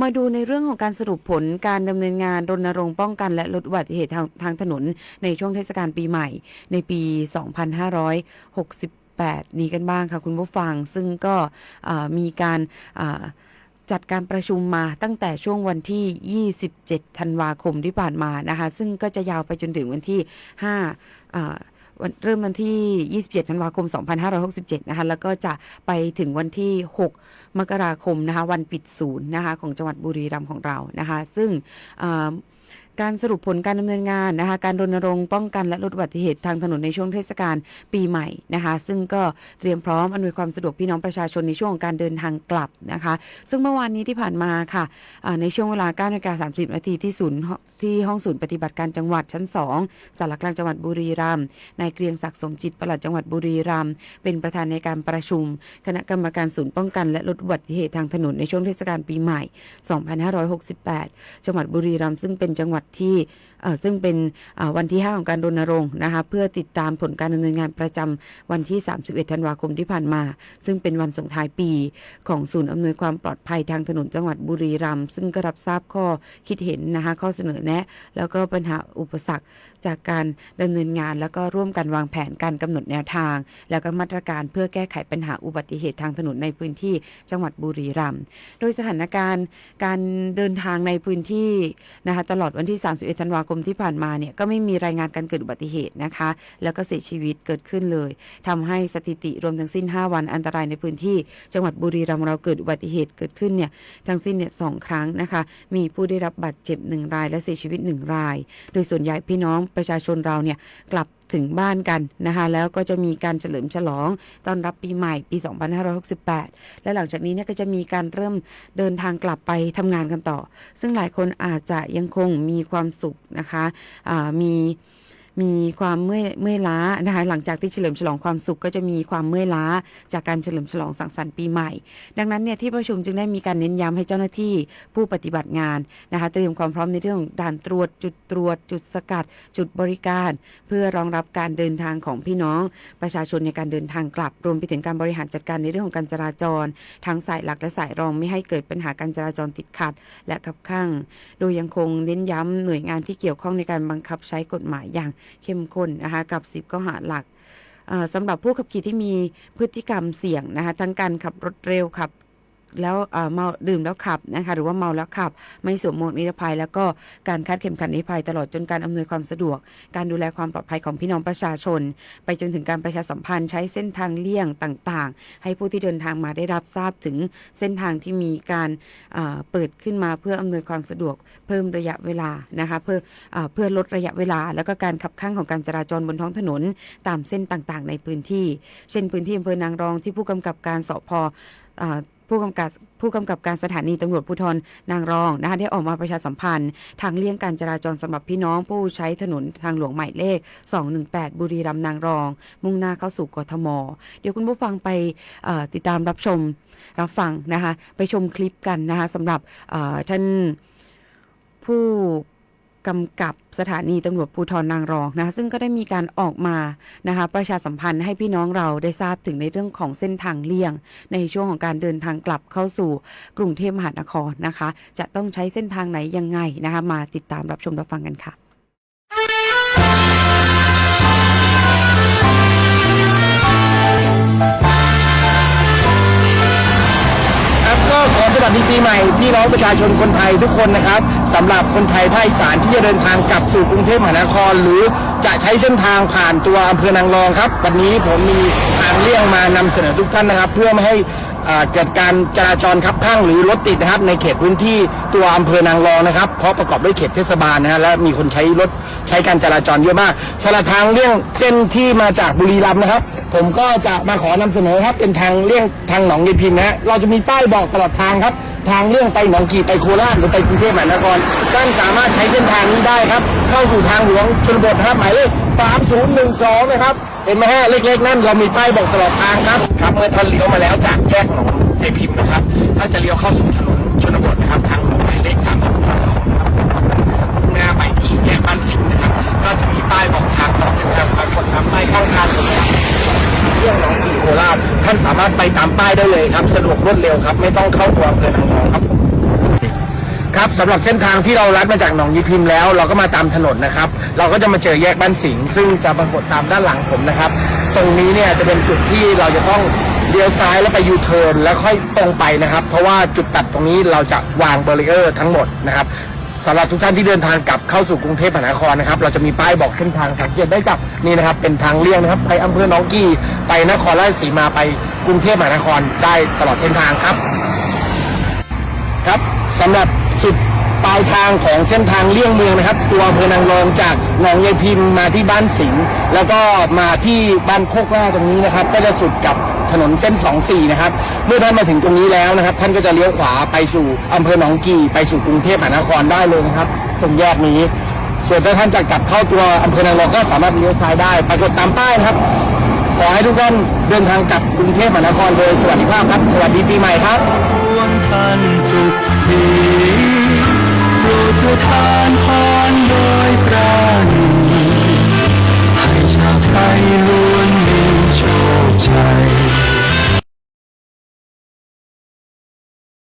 มาดูในเรื่องของการสรุปผลการดำเนินงานรณรงค์ป้องกันและลดอุบัติเหตุทางทางถนนในช่วงเทศกาลปีใหม่ ในปี 2568 นี้กันบ้างค่ะคุณผู้ฟัง ซึ่งก็มีการจัดการประชุมมาตั้งแต่ช่วงวันที่ 27 ธันวาคมที่ผ่านมานะคะ ซึ่งก็จะยาวไปจนถึงวันที่ 5 วันเริ่มวันที่ 27 ธันวาคม 2567 นะคะ แล้วก็จะไปถึงวันที่ 6 มกราคมนะคะ วันปิดศูนย์นะคะ ของจังหวัดบุรีรัมย์ของเรานะคะ ซึ่งอ การสรุปผลการดำเนินงานนะคะการรณรงค์ป้องกันและลดอุบัติเหตุทางถนนในช่วงเทศกาลปีใหม่นะคะ ซึ่งก็เตรียมพร้อมอำนวยความสะดวกพี่น้องประชาชนในช่วงของการเดินทางกลับนะคะ ซึ่งเมื่อวานนี้ที่ผ่านมาค่ะในช่วงเวลา9นาฬิกา30นาทีที่ศูนย์ที่ห้องศูนย์ปฏิบัติการจังหวัดชั้น 2สารกลางจังหวัดบุรีรัมย์นายเกรียงศักดิ์สมจิตปลัดจังหวัดบุรีรัมย์เป็นประธานในการประชุม คณะกรรมการศูนย์ป้องกัน และลดอุบัติเหตุทางถนนในช่วงเทศกาลปีใหม่ 2568 จังหวัดบุรีรัมย์ซึ่งเป็นจังหวัดที่ซึ่งเป็นวันที่ 5 ของการรณรงค์นะคะเพื่อติดตามผลการดำเนินงานประจำวันที่ 31 ธันวาคมที่ผ่านมา ซึ่งเป็นวันส่งท้ายปีของศูนย์อำนวยความปลอดภัยทางถนนจังหวัดบุรีรัมย์ซึ่งก็รับทราบข้อคิดเห็นนะคะข้อเสนอแนะ แล้วก็ปัญหาอุปสรรคจากการดำเนินงาน แล้วก็ร่วมกันวางแผนการกำหนดแนวทาง แล้วก็มาตรการเพื่อแก้ไขปัญหาอุบัติเหตุทางถนนในพื้นที่จังหวัดบุรีรัมย์โดยสถานการณ์การเดินทางในพื้นที่นะคะตลอดวันที่ 31 ธันวาคมที่ผ่านมาเนี่ยก็ไม่มีรายงานการเกิดอุบัติเหตุนะคะ แล้วก็เสียชีวิตเกิดขึ้นเลยทำให้สถิติรวมทั้งสิ้น 5 วันอันตรายในพื้นที่ จังหวัดบุรีรัมย์เราเกิดอุบัติเหตุเกิดขึ้นเนี่ยทั้งสิ้นเนี่ยสองครั้งนะคะ มีผู้ได้รับบาดเจ็บหนึ่งรายและเสียชีวิตหนึ่งราย โดยส่วนใหญ่พี่น้องประชาชนเราเนี่ยกลับถึงบ้านกันนะคะแล้วก็จะมีการเฉลิมฉลองต้อนรับปีใหม่ปี 2568 และหลังจากนี้เนี่ยก็จะมีการเริ่มเดินทางกลับไปทำงานกันต่อ ซึ่งหลายคนอาจจะยังคงมีความสุขนะคะมี มีความเมื่อยเมื่อยล้านะคะหลังจากที่เฉลิมฉลองความสุขก็จะมีความเมื่อยล้า จากการเฉลิมฉลองสังสรรค์ปีใหม่ ดังนั้นเนี่ยที่ประชุมจึงได้มีการเน้นย้ำให้เจ้าหน้าที่ผู้ปฏิบัติงานนะคะเตรียมความพร้อมในเรื่องของด่านตรวจจุดตรวจ จุดสกัด จุดบริการ เพื่อรองรับการเดินทางของพี่น้อง ประชาชนในการเดินทางกลับ รวมไปถึงการบริหารจัดการในเรื่องของการจราจร ทั้งสายหลักและสายรองไม่ให้เกิดปัญหาการจราจรติดขัด และขับข้าง โดยยังคงเน้นย้ำหน่วยงานที่เกี่ยวข้องในการบังคับใช้กฎหมายอย่างเข้มข้นนะคะกับ 10 ข้อหาหลักสำหรับผู้ขับขี่ที่มีพฤติกรรมเสี่ยงนะคะทั้งการขับรถเร็วขับ แล้วเมาดื่มแล้วขับนะคะหรือว่าเมาแล้วขับ ไม่สวมหมวกนิรภัย แล้วก็การคาดเข็มขัดนิรภัยตลอดจนการอำนวยความสะดวก การดูแลความปลอดภัยของพี่น้องประชาชน ไปจนถึงการประชาสัมพันธ์ใช้เส้นทางเลี่ยงต่างๆ ให้ผู้ที่เดินทางมาได้รับทราบถึงเส้นทางที่มีการอ่าเปิดขึ้นมาเพื่ออำนวยความสะดวก เพิ่มระยะเวลานะคะเพื่ออเพื่อลดระยะเวลา แล้วก็การขับข้างของการจราจรบนท้องถนน ตามเส้นต่างๆ ในพื้นที่ เช่นพื้นที่อำเภอนางรองที่ผู้กำกับการสพ ผู้กำกับผู้กำกับการสถานีตำรวจภูธรนางรองนะคะได้ออกมาประชาสัมพันธ์ทางเลี่ยงการจราจรสำหรับพี่น้องผู้ใช้ถนนทางหลวงหมายเลข 218 บุรีรัมย์นางรอง มุ่งหน้าเข้าสู่กทม เดี๋ยวคุณผู้ฟังไปติดตามรับชมรับฟังนะคะไปชมคลิปกันนะคะสำหรับท่านผู้ กำกับสถานีตำรวจภูธรนางรองนะคะซึ่งก็ได้มีการออกมานะคะประชาสัมพันธ์ให้พี่น้องเราได้ทราบถึงในเรื่องของเส้นทางเลี่ยง ในช่วงของการเดินทางกลับเข้าสู่กรุงเทพมหานครนะคะ จะต้องใช้เส้นทางไหนยังไงนะคะมาติดตามรับชมรับฟังกันค่ะ วัสดีปีใหม่พี่น้องประชาชนคนไทยทุกคนนะครับสำหรับคนไทยภาคอีสานที่จะเดินทางกลับสู่กรุงเทพมหานคร หรือจะใช้เส้นทางผ่านตัวอำเภอนางรองครับ วันนี้ผมมีทางเลี่ยงมานำเสนอทุกท่านนะครับ เพื่อไม่ให้ เกิดการจราจรคับข้างหรือรถติดนะครับ ในเขตพื้นที่ตัวอำเภอนางรองนะครับ เพราะประกอบด้วยเขตเทศบาลนะฮะและมีคนใช้รถใช้การจราจรเยอะมากสำหรับทางเลี่ยงเส้นที่มาจากบุรีรัมย์นะครับ ผมก็จะมาขอนำเสนอครับเป็นทางเลี่ยงทางหนองยายพินนะฮะเราจะมีป้ายบอกตลอดทางครับทางเลี่ยงไปหนองกีไปโคราชหรือไปกรุงเทพมหานครท่านสามารถใช้เส้นทางนี้ได้ครับ เข้าสู่ทางหลวงชนบทครับหมายเลข3012 นะครับ เห็นไหมฮะเล็กๆนั่นเรามีป้ายบอกตลอดทางครับครับเมื่อท่านเลี้ยวมาแล้วจากแยกหนองยายพิมนะครับถ้านจะเลี้ยวเข้าสู่ถนนชนบทนะครับ ทางหลวงหมายเลข3012นะครับหน้าไปที่แยกบ้านสิงห์นะครับ ก็จะมีป้ายบอกทางตลอดเส้นทางปรากฏครับป้ายข้างทางตรงนี้เรื่องหนองกี่โคราชท่านสามารถไปตามป้ายได้เลยครับ สะดวกรวดเร็วครับ ไม่ต้องเข้าตัวอำเภอนางองครับ ครับสำหรับเส้นทางที่เราลัดมาจากหนองยีพิมแล้ว เราก็มาตามถนนนะครับ เราก็จะมาเจอแยกบ้านสิงห์ซึ่งจะปรากฏตามด้านหลังผมนะครับ ตรงนี้เนี่ยจะเป็นจุดที่เราจะต้องเลี้ยวซ้ายแล้วไปยูเทิร์นแล้วค่อยตรงไปนะครับ เพราะว่าจุดตัดตรงนี้เราจะวางเบรีเออร์ทั้งหมดนะครับสำหรับทุกท่านที่เดินทางกลับเข้าสู่กรุงเทพมหานครนะครับ เราจะมีป้ายบอกเส้นทางสังเกตได้กับนี่นะครับ เป็นทางเลี่ยงนะครับ ไปอำเภอหนองกี่ไปนครราชสีมาไปกรุงเทพมหานครได้ตลอดเส้นทางครับ ครับสำหรับ สุดปลายทางของเส้นทางเลี่ยงเมืองนะครับ ตัวอำเภอนางรองจากหนองยายพิมพ์มาที่บ้านสิงห์แล้วก็มาที่บ้านโคกล่าตรงนี้นะครับ ก็จะสุดกับถนนเส้น 24 นะครับ เมื่อท่านมาถึงตรงนี้แล้วนะครับ ท่านก็จะเลี้ยวขวาไปสู่อำเภอหนองกี่ไปสู่กรุงเทพมหานครได้เลยนะครับ ตรงแยกนี้ ส่วนถ้าท่านจะกลับเข้าตัวอำเภอนางรองก็สามารถเลี้ยวซ้ายได้ปรากฏตามป้ายนะครับขอให้ทุกท่านเดินทางกลับกรุงเทพมหานครโดยสวัสดิภาพครับ สวัสดีปีใหม่ครับ สีโปรดประทานพรโดยปราณีให้ชาไทยรู้